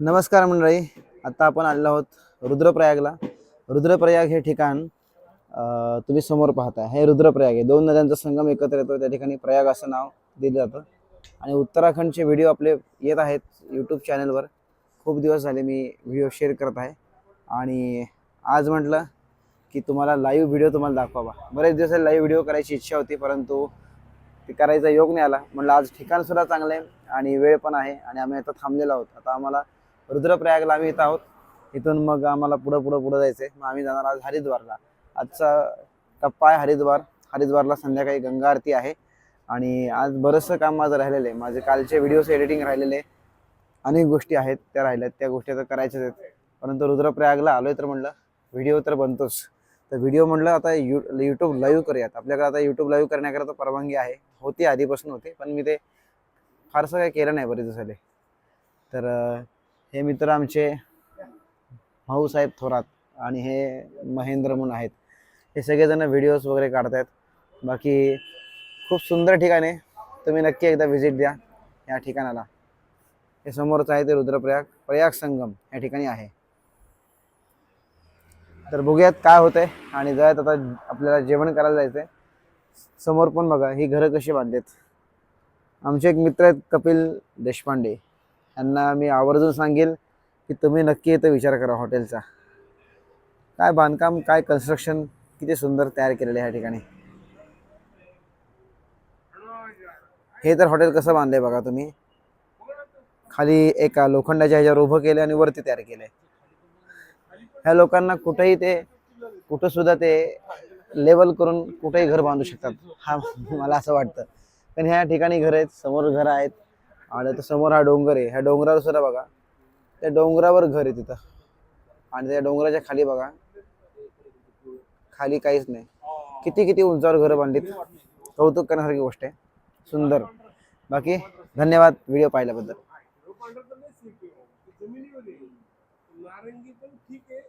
नमस्कार मंडळी. आत्ता आपण आलेलो आहोत रुद्रप्रयागला. रुद्रप्रयाग हे ठिकाण तुम्ही समोर पाहता हे रुद्रप्रयाग आहे. दोन नद्यांचा संगम एकत्र येतो. त्या ठिकाणी प्रयाग असं नाव दिलं जातं. आणि उत्तराखंडचे व्हिडिओ आपले येत आहेत यूट्यूब चॅनलवर खूप दिवस झाले मी व्हिडिओ शेअर करत आहे. आणि आज म्हटलं की तुम्हाला लाईव्ह व्हिडिओ तुम्हाला दाखवावा. बरेच दिवस लाईव्ह व्हिडिओ करायची इच्छा होती परंतु ते करायचा योग नाही आला. म्हटलं आज ठिकाणसुद्धा चांगलं आहे आणि वेळ पण आहे आणि आम्ही आता थांबलेलो आहोत. आता आम्हाला रुद्रप्रयागला आम्ही इथं आहोत. इथून मग आम्हाला पुढं पुढं पुढं जायचं आहे मग आम्ही जाणार आज हरिद्वारला. आजचा टप्पा आहे हरिद्वार. हरिद्वारला संध्याकाळी गंगा आरती आहे. आणि आज बरंचसं काम माझं राहिलेलं आहे. माझे कालचे व्हिडिओज एडिटिंग राहिलेले अनेक गोष्टी आहेत त्या राहिल्यात. त्या गोष्टी आता करायच्याच आहेत. परंतु रुद्रप्रयागला आलोय तर म्हणलं व्हिडिओ तर बनतोच. तर व्हिडिओ म्हटलं आता यू यूट्यूब लाईव्ह करूयात. आपल्याकडे आता यूट्यूब लाईव्ह करण्याकरता परवानगी आहे. होती आधीपासून होते. पण मी ते फारसं काही केलं नाही बरेच झाले तर हे मित्र आमचे भाऊसाहेब थोरात आणि हे महेंद्र म्हणून आहेत. हे सगळेजण व्हिडिओज वगैरे काढतायत. बाकी खूप सुंदर ठिकाण. आहे तुम्ही नक्की एकदा व्हिजिट द्या या ठिकाणाला. हे समोरच आहे ते रुद्रप्रयाग. प्रयाग संगम या ठिकाणी आहे. तर बघूयात काय होतंय आणि जायत आता आपल्याला जेवण करायला जायचंय. समोर पण बघा ही घरं कशी बांधलेत. आमचे एक मित्र आहेत कपिल देशपांडे. यांना मी आवर्जून सांगेल की तुम्ही नक्की इथं विचार करा हॉटेलचा. काय बांधकाम काय कन्स्ट्रक्शन किती सुंदर तयार केलेलं आहे ह्या ठिकाणी. हे तर हॉटेल कसं बांधलंय बघा तुम्ही. खाली एका लोखंडाच्या ह्याच्यावर उभं केलं आणि वरती तयार केलंय. ह्या लोकांना कुठेही ते कुठं सुद्धा ते लेवल करून कुठेही घर बांधू शकतात. हा मला असं वाटतं. पण ह्या ठिकाणी घर आहेत समोर घर आहेत. आणि आता समोर हा डोंगर आहे. ह्या डोंगरावर सुद्धा बघा. त्या डोंगरावर घर आहे तिथं. आणि त्या डोंगराच्या खाली बघा. खाली काहीच नाही. किती किती उंचावर घरं बांधलीत. कौतुक करण्यासारखी गोष्ट आहे. सुंदर. बाकी धन्यवाद व्हिडिओ पाहिल्याबद्दल. नारंगी पण ठीक आहे.